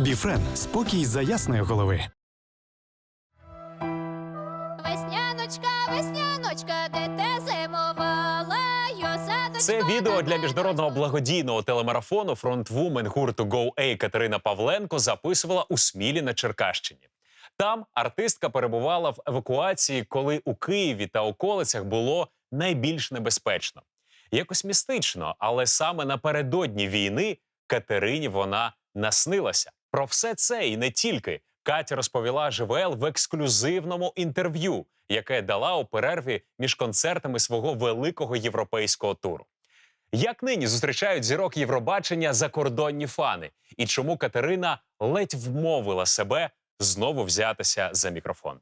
Біфрен спокій за ясної голови. Весняночка, весняночка, де ти зимувала, йосадочка. Це відео для міжнародного благодійного телемарафону фронтвумен гурту Go-A Катерина Павленко записувала у Смілі на Черкащині. Там артистка перебувала в евакуації, коли у Києві та околицях було найбільш небезпечно. Якось містично, але саме напередодні війни Катерині вона наснилася. Про все це і не тільки Катя розповіла ЖВЛ в ексклюзивному інтерв'ю, яке дала у перерві між концертами свого великого європейського туру. Як нині зустрічають зірок Євробачення закордонні фани, і чому Катерина ледь вмовила себе знову взятися за мікрофон?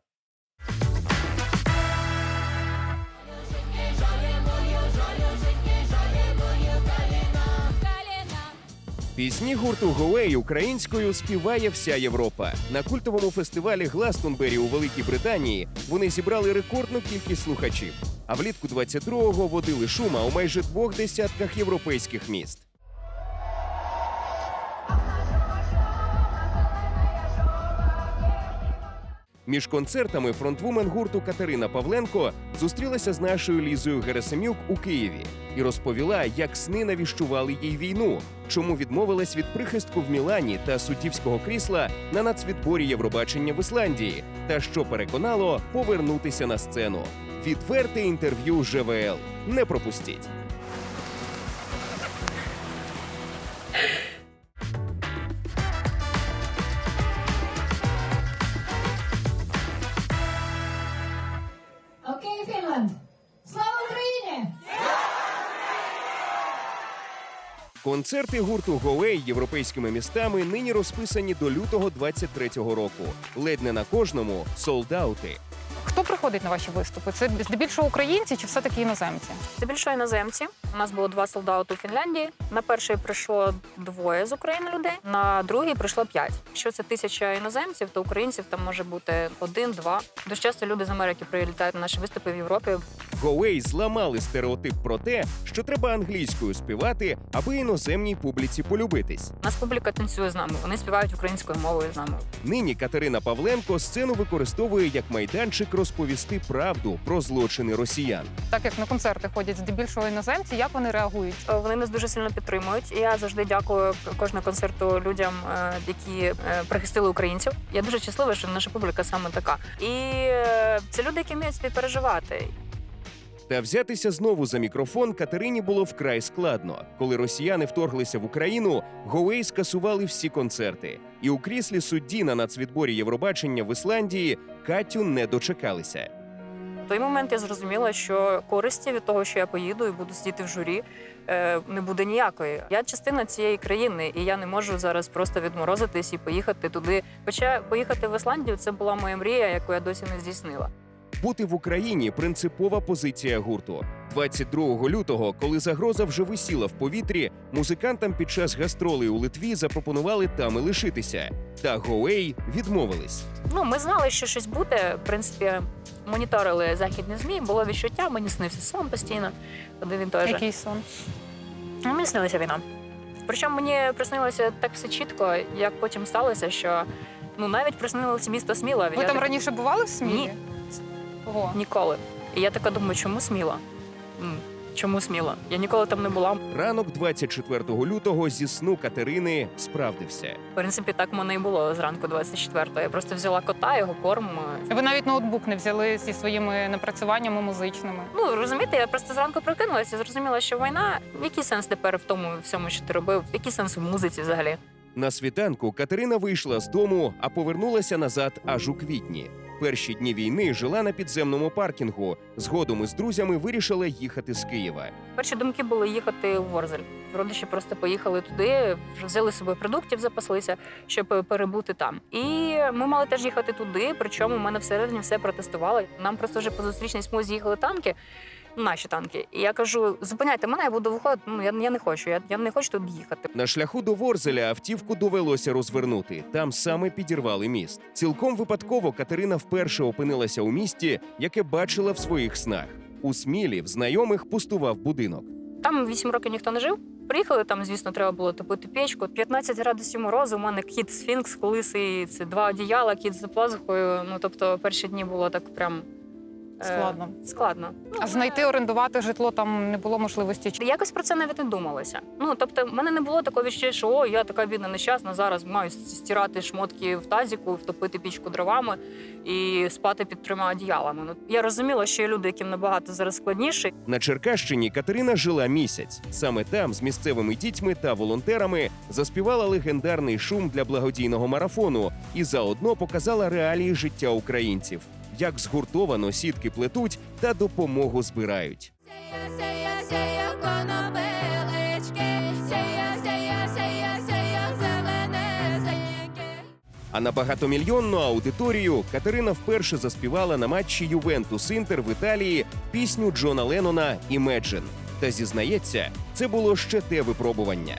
Пісні гурту Гоей українською співає вся Європа. На культовому фестивалі Гластонбері у Великій Британії вони зібрали рекордну кількість слухачів. А влітку 22-го водили шума у майже двох десятках європейських міст. Між концертами фронтвумен гурту Катерина Павленко зустрілася з нашою Лізою Герасимюк у Києві і розповіла, як сни навіщували їй війну, чому відмовилась від прихистку в Мілані та суддівського крісла на нацвідборі Євробачення в Ісландії, та що переконало повернутися на сцену. Відверте інтерв'ю ЖВЛ. Не пропустіть. Концерти гурту Голей європейськими містами нині розписані до лютого 23-го року. Ледь не на кожному солдаути. Хто приходить на ваші виступи? Це здебільшого українці чи все-таки іноземці? Здебільшого іноземці. У нас було два солдати у Фінляндії. На перший прийшло двоє з України людей, на другий прийшло п'ять. Якщо це тисяча іноземців, то українців там може бути один-два. Дуже часто люди з Америки прилітають на наші виступи в Європі. Гоей зламали стереотип про те, що треба англійською співати, аби іноземній публіці полюбитись. Нас публіка танцює з нами. Вони співають українською мовою з нами. Нині Катерина Павленко сцену використовує як майданчик розповісти правду про злочини росіян. Так як на концерти ходять здебільшого іноземці, як вони реагують? Е, Вони нас дуже сильно підтримують. І я завжди дякую кожного концерту людям, е, які е, прихистили українців. Я дуже щаслива, що наша публіка саме така. І це люди, які вміють співпереживати. Та взятися знову за мікрофон Катерині було вкрай складно. Коли росіяни вторглися в Україну, Гоей скасували всі концерти. І у кріслі судді на нацвідборі Євробачення в Ісландії Катю не дочекалися. Той момент я зрозуміла, що користі від того, що я поїду і буду сидіти в журі, е, не буде ніякої. Я частина цієї країни, і я не можу зараз просто відморозитись і поїхати туди. Хоча поїхати в Ісландію це була моя мрія, яку я досі не здійснила. Бути в Україні принципова позиція гурту. 22 лютого, коли загроза вже висіла в повітрі, музикантам під час гастролей у Литві запропонували там і лишитися. Та Гоей відмовились. Ну, ми знали, що щось буде. В принципі, моніторили західні змі, було відчуття, мені снився сон постійно. Один він той же. Який сон? Ну, Мені снилася війна. Причому мені приснилося так все чітко, як потім сталося, що ну навіть приснилося місто Сміла. Ви Я там так- раніше бували в Смілі? Ні. Ого. Ніколи. І я така думаю, чому Сміла? М, Чому Сміла? Я ніколи там не була. Ранок 24 лютого зі сну Катерини справдився. В принципі, так в мене і було зранку 24-го. Я просто взяла кота, його корм. Ви навіть ноутбук не взяли зі своїми напрацюваннями музичними. Ну розумієте, я просто зранку прокинулася і зрозуміла, що війна. Який сенс тепер в тому всьому, що ти робив? Який сенс в музиці взагалі? На світанку Катерина вийшла з дому, а повернулася назад аж у квітні. Перші дні війни жила на підземному паркінгу. Згодом із друзями вирішила їхати з Києва. Перші думки були їхати в Ворзель. Родичі просто поїхали туди, взяли з собою продуктів, запаслися, щоб перебути там. І ми мали теж їхати туди. Причому в мене всередині все протестували. Нам просто вже по зустрічній смузі їхали танки. Наші танки, і я кажу: зупиняйте мене, я буду виходити. Ну я, я не хочу. Я, я не хочу тут їхати. На шляху до Ворзеля автівку довелося розвернути. Там саме підірвали міст. Цілком випадково Катерина вперше опинилася у місті, яке бачила в своїх снах. У Смілі в знайомих пустував будинок. Там вісім років ніхто не жив. Приїхали там, звісно, треба було топити печку. 15 градусів морозу. У мене кіт сфінкс, лисий, це два одіяла, кіт за пазухою. Ну тобто, перші дні було так прям е, Складно. складно. Ну, А знайти орендувати житло там не було можливості. Чи- Якось про це навіть не думалося. Ну тобто, в мене не було такого відчуття, що о, я така бідна нещасна. Зараз маю стирати шмотки в тазіку, втопити пічку дровами і спати під трьома одіялами. Ну я розуміла, що є люди, яким набагато зараз складніше. На Черкащині Катерина жила місяць. Саме там з місцевими дітьми та волонтерами заспівала легендарний шум для благодійного марафону і заодно показала реалії життя українців, як згуртовано сітки плетуть та допомогу збирають. А на багатомільйонну аудиторію Катерина вперше заспівала на матчі Ювентус Інтер в Італії пісню Джона Леннона «Imagine». Та зізнається, це було ще те випробування.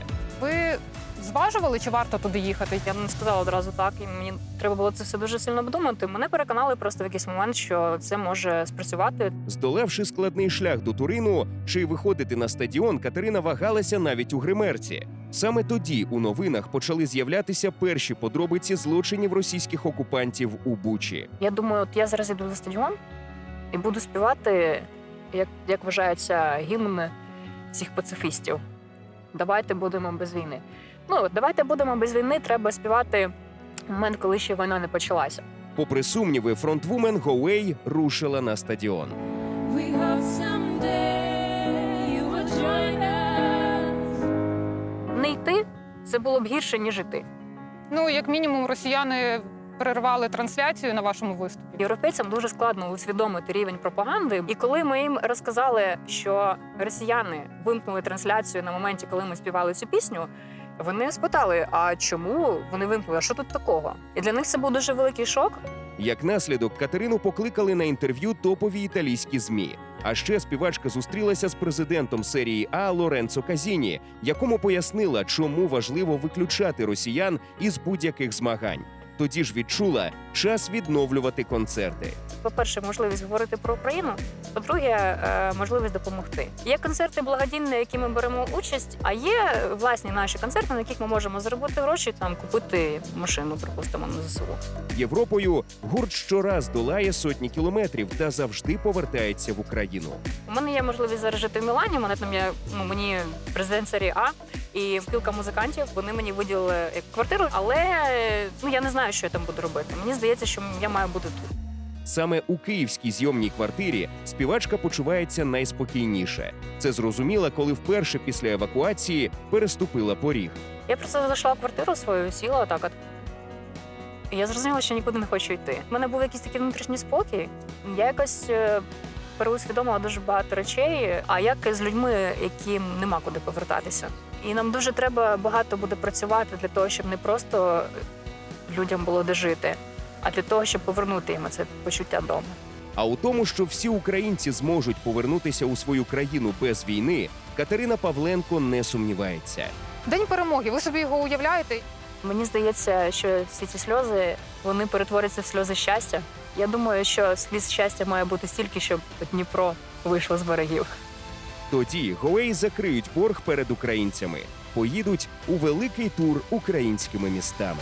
Зважували, чи варто туди їхати? Я не сказала одразу так, і мені треба було це все дуже сильно обдумати. Мене переконали просто в якийсь момент, що це може спрацювати. Здолавши складний шлях до Турину, чи виходити на стадіон, Катерина вагалася навіть у гримерці. Саме тоді у новинах почали з'являтися перші подробиці злочинів російських окупантів у Бучі. Я думаю, от я зараз йду на стадіон і буду співати, як, як вважається, гімн всіх пацифістів. Давайте будемо без війни. Ну, давайте будемо без війни. Треба співати в момент, коли ще війна не почалася. Попри сумніви, фронтвумен Гоуей рушила на стадіон. We hope someday you will join us. Не йти це було б гірше, ніж іти. Ну, як мінімум, росіяни перервали трансляцію на вашому виступі. Європейцям дуже складно усвідомити рівень пропаганди. І коли ми їм розказали, що росіяни вимкнули трансляцію на моменті, коли ми співали цю пісню. Вони спитали, а чому вони вимкнули? Що тут такого? І для них це був дуже великий шок. Як наслідок, Катерину покликали на інтерв'ю топові італійські змі. А ще співачка зустрілася з президентом серії А Лоренцо Казіні, якому пояснила, чому важливо виключати росіян із будь-яких змагань. Тоді ж відчула час відновлювати концерти. По-перше, можливість говорити про Україну. По-друге, е, можливість допомогти. Є концерти благодійні, на які ми беремо участь, а є власні наші концерти, на яких ми можемо заробити гроші, там купити машину, припустимо, на ЗСУ. Європою гурт щораз долає сотні кілометрів та завжди повертається в Україну. У мене є можливість зараз жити в Мілані. Мене там є ну мені президент серії А і спілка музикантів. Вони мені виділили як квартиру, але ну я не знаю, що я там буду робити. Мені здається, що я маю бути тут. Саме у київській зйомній квартирі співачка почувається найспокійніше. Це зрозуміла, коли вперше після евакуації переступила поріг. Я просто зайшла в квартиру свою, сіла отак. От. І я зрозуміла, що нікуди не хочу йти. У мене був якийсь такий внутрішній спокій. Я якось е, переусвідомила дуже багато речей. А як з людьми, яким нема куди повертатися. І нам дуже треба багато буде працювати для того, щоб не просто людям було де жити, а для того, щоб повернути їм це почуття дому. А у тому, що всі українці зможуть повернутися у свою країну без війни, Катерина Павленко не сумнівається. День перемоги. Ви собі його уявляєте? Мені здається, що всі ці сльози вони перетворяться в сльози щастя. Я думаю, що сліз щастя має бути стільки, щоб Дніпро вийшло з берегів. Тоді Гоей закриють борг перед українцями, поїдуть у великий тур українськими містами.